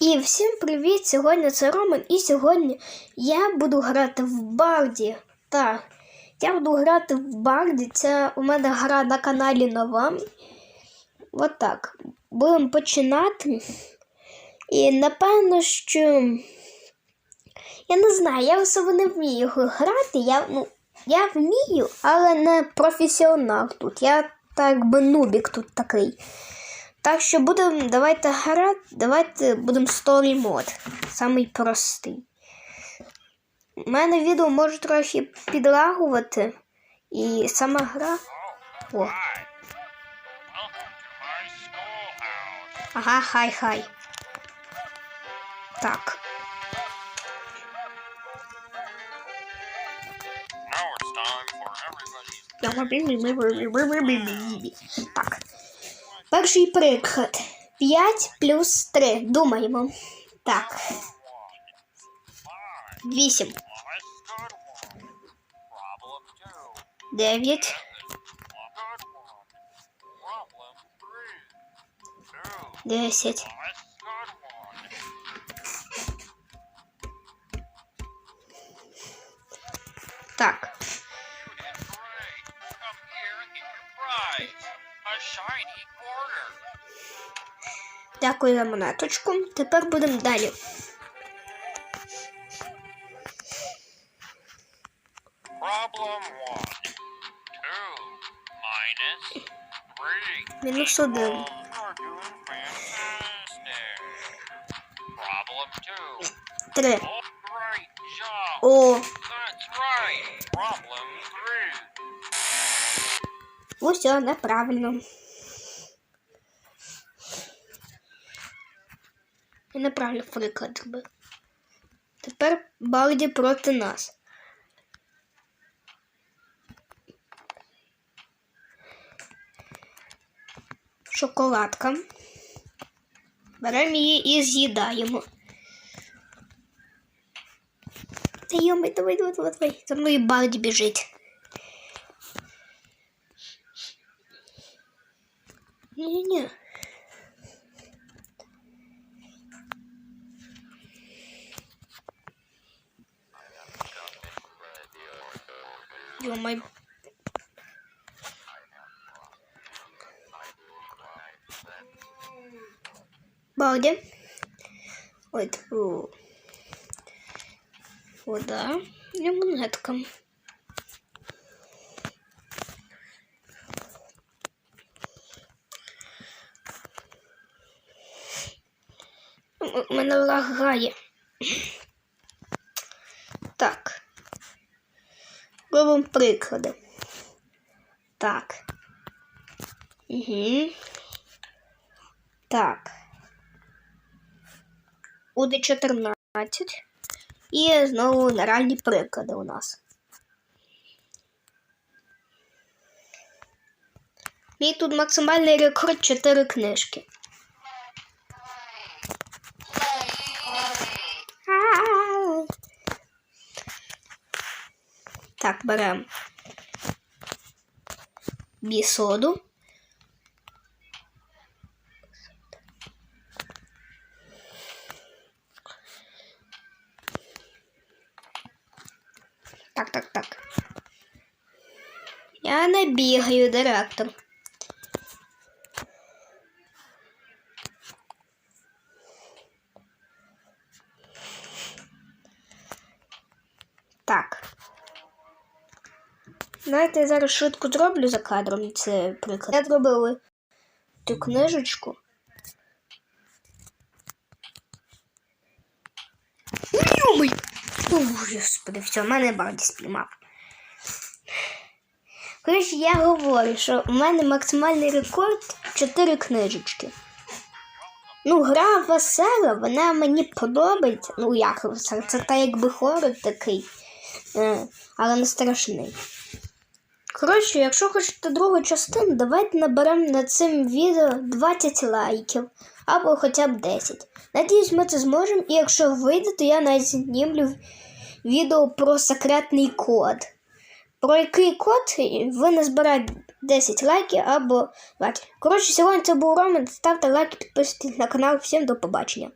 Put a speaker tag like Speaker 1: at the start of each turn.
Speaker 1: І всім привіт! Сьогодні це Роман, і сьогодні я буду грати в Барді. Так, я буду грати в Барді. Це у мене гра на каналі нова. От так. Будемо починати. І напевно, що. Я не знаю, я особо не вмію грати. Я, ну, я вмію, але не професіонал тут. Я так би нубік тут такий. Так що будемо, давайте грати, давайте будемо story мод. Самий простий. У мене відео може трохи підлагувати. І сама гра. О, ага, хай хай. Так. Так. Перший приклад. 5 плюс 3. Думаємо. Так. 8. 9. 10.
Speaker 2: 9.
Speaker 1: Так. Дякую за монеточку. Тепер будемо далі. Мінус 1.
Speaker 2: You're doing Three.
Speaker 1: усе неправильно. Я неправильно приклад зробив. Тепер Барді проти нас. Шоколадка. Беремо її і з'їдаємо. Та йомай, давай, давай, давай, давай. За мною Барді біжить. Ні-ні-ні. Йомай. Балді. Ой, тьфу. Вода. І монетка. Мене лагає. Так. Робимо приклади. Так. Угу. Так. Буде 14. І знову нереальні приклади у нас. Мій тут максимальний рекорд 4 книжки. Так, беремо бісоду. Так, так, так. Я не бігаю, директор. Так. Знаєте, я зараз швидко зроблю за кадром це приклад. Я зробили цю книжечку. Йомий! Ой, господи, все, мене Барді спіймав. Коротше, я говорю, що у мене максимальний рекорд 4 книжечки. Ну, гра весела, вона мені подобається. Ну, як весела, це та якби хорор такий, е, але не страшний. Коротше, якщо хочете другу частину, давайте наберемо над цим відео 20 лайків або хоча б 10. Надіюсь, ми це зможемо, і якщо вийде, то я навіть знімлю відео про секретний код. Про який код ви не збираєте 10 лайків або 20. Коротше, сьогодні це був Роман. Ставте лайки, підписуйтесь на канал. Всім до побачення.